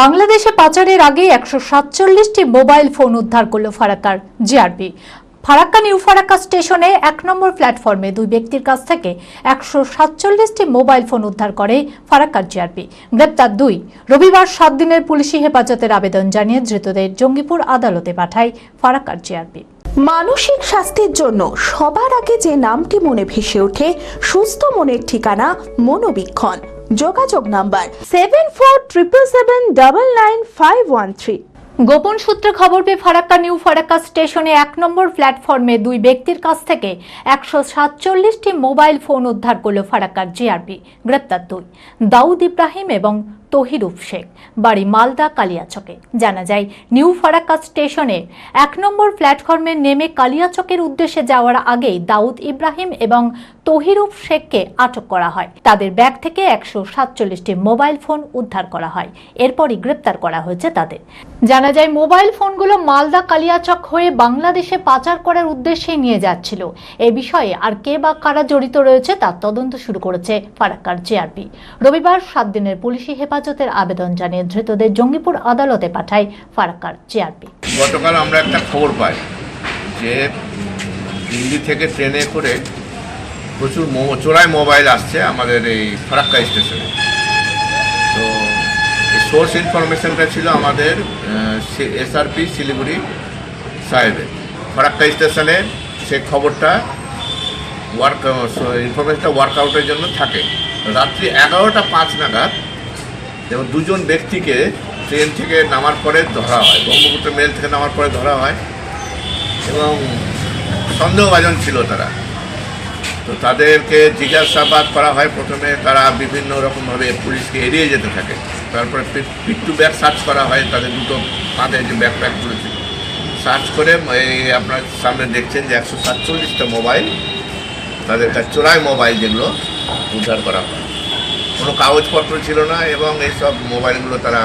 বাংলাদেশে পাচারের আগে একশো সাতচল্লিশটি মোবাইল ফোন উদ্ধার করল ফারাক্কার, জিআরপি। ফারাক্কা নিউ ফারাক্কা স্টেশনে এক নম্বর প্ল্যাটফর্মে দুই ব্যক্তির কাছ থেকে একশো সাতচল্লিশটি মোবাইল ফোন উদ্ধার করে ফারাক্কার, জিআরপি। গ্রেপ্তার দুই। রবিবার সাত দিনের পুলিশি হেফাজতের আবেদন জানিয়ে ধৃতদের জঙ্গিপুর আদালতে পাঠায় ফারাক্কার, জিআরপি। মানসিক স্বাস্থ্যের জন্য সবার আগে যে নামটি মনে ভেসে ওঠে, সুস্থ মনের ঠিকানা মনোবীক্ষণ। যোগাযোগ number seven four triple seven double nine five one three গোপন সূত্রে খবর পেয়ে ফারাক্কা নিউ ফারাক্কা স্টেশনে এক নম্বর প্ল্যাটফর্মে দুই ব্যক্তির কাছ থেকে একশো সাতচল্লিশটি মোবাইল ফোন উদ্ধার করল ফারাক্কার জিআরপি, গ্রেপ্তার দুই, দাউদ ইব্রাহিম এবং তহিরুফ শেখ, বাড়ি মালদা কালিয়াচকে। জানা যায়, নিউ ফারাক্কা স্টেশনে এক নম্বর প্ল্যাটফর্মে নেমে কালিয়াচকের উদ্দেশ্যে যাওয়ার আগেই দাউদ ইব্রাহিম এবং তহিরুফ শেখকে আটক করা হয়। তাদের ব্যাগ থেকে একশো সাতচল্লিশটি মোবাইল ফোন উদ্ধার করা হয়। এরপরই গ্রেপ্তার করা হয়েছে তাদের। জানা যায়, মোবাইল ফোনগুলো মালদা কালিয়াচক হয়ে বাংলাদেশে পাচার করার উদ্দেশ্যে নিয়ে যাচ্ছিল। এ বিষয়ে আর কে বা কারা জড়িত রয়েছে তার তদন্ত শুরু করেছে ফারাক্কার জিআরপি রবিবার সাত দিনের পুলিশি হেফাজতের আবেদন জানিয়ে ধৃতদের জঙ্গিপুর আদালতে পাঠায় ফারাক্কার জিআরপি গতকাল আমরা একটা খবর পাই যে দিল্লি থেকে ট্রেনে করে প্রচুর চোরাই মোবাইল আসছে আমাদের এই ফারাক্কা স্টেশনে। তো এই সোর্স ইনফরমেশনটা ছিল আমাদের এসআরপি শিলিগুড়ি সাহেবের। ফারাক্কা স্টেশনে সে খবরটা ওয়ার্ক ইনফরমেশনটা ওয়ার্কআউটের জন্য থাকে। রাত্রি এগারোটা পাঁচ নাগাদ এবং দুজন ব্যক্তিকে ট্রেন থেকে নামার পরে ধরা হয়, ব্রহ্মপুত্র মেল থেকে নামার পরে ধরা হয় এবং সন্দেহভাজন ছিল তারা। তো তাদেরকে জিজ্ঞাসাবাদ করা হয় প্রথমে তারা বিভিন্ন রকমভাবে পুলিশকে এড়িয়ে যেতে থাকে। তারপরে পিক টু ব্যাগ সার্চ করা হয় তাদের দুটো কাঁধে যে ব্যাগ প্যাক করেছিল সার্চ করে এই আপনার সামনে দেখছেন যে একশো সাতচল্লিশটা মোবাইল, তাদের কাছে চোরাই মোবাইল যেগুলো উদ্ধার করা হয়। কোনো কাগজপত্র ছিল না এবং এইসব মোবাইলগুলো তারা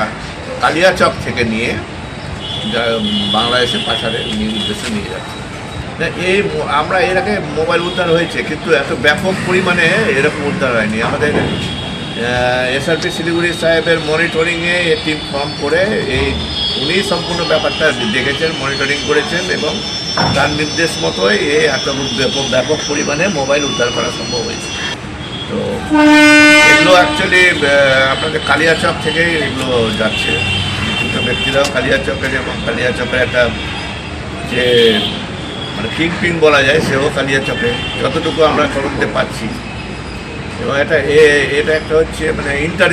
কালিয়াচক থেকে নিয়ে যা বাংলাদেশে পাচারের নিয়ে উদ্দেশ্যে নিয়ে যাচ্ছে। এই আমরা এর আগে মোবাইল উদ্ধার হয়েছে, কিন্তু এত ব্যাপক পরিমাণে এরকম উদ্ধার হয়নি। আমাদের এসআরপি শিলিগুড়ি সাহেবের মনিটরিংয়ে টিম ফর্ম করে এই উনি সম্পূর্ণ ব্যাপারটা দেখেছেন মনিটরিং করেছেন এবং তার নির্দেশ মতোই এই এত ব্যাপক ব্যাপক পরিমাণে মোবাইল উদ্ধার করা সম্ভব হয়েছে। তো এগুলো অ্যাকচুয়ালি আপনাদের কালিয়াচক থেকেই এগুলো যাচ্ছে। দুটো ব্যক্তিরাও কালিয়াচকের এবং কালিয়াচকের একটা যে মানে কিং পিং বলা যায়, সেও কালিয়া কালিয়াচকে যতটুকু আমরা করতে পারছি। এবং এটা এটা একটা হচ্ছে মানে ইন্টার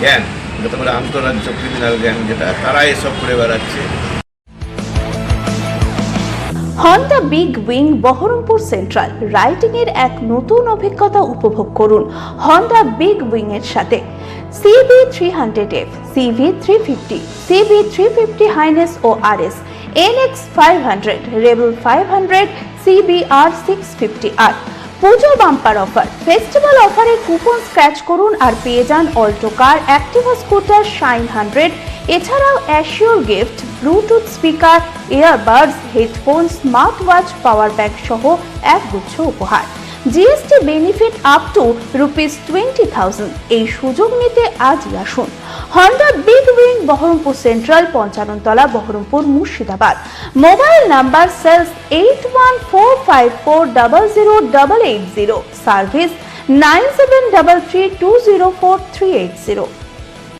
জ্ঞান, যেটা বলে আন্তরাজ্য ক্রিমিনাল জ্ঞান, যেটা তারা এসব করে বেড়াচ্ছে। Honda Big Wing Baharampur central riding এর এক নতুন অভিজ্ঞতা উপভোগ করুন হন্ডা বিগ উইং এর সাথে। CB three hundred F CB three fifty CB three fifty highness ও R S NX five hundred Rebel five hundred CBR six fifty R Puja bumper offer festival অফারে coupon scratch করুন আর পেয়ে যান Alto car Activa scooter Shine hundred এছাড়াও assure gift Bluetooth speaker earbuds headphone smart watch power bank সহ এক গুচ্ছ উপহার। GST benefit up to rupees twenty thousand এই সুযোগ নিতে আজই আসুন। Honda Big Wing Baharampur central Panchanantala, Baharampur, Murshidabad. Mobile number sales eight one four five four double zero double eight zero service nine seven double three two zero four three eight zero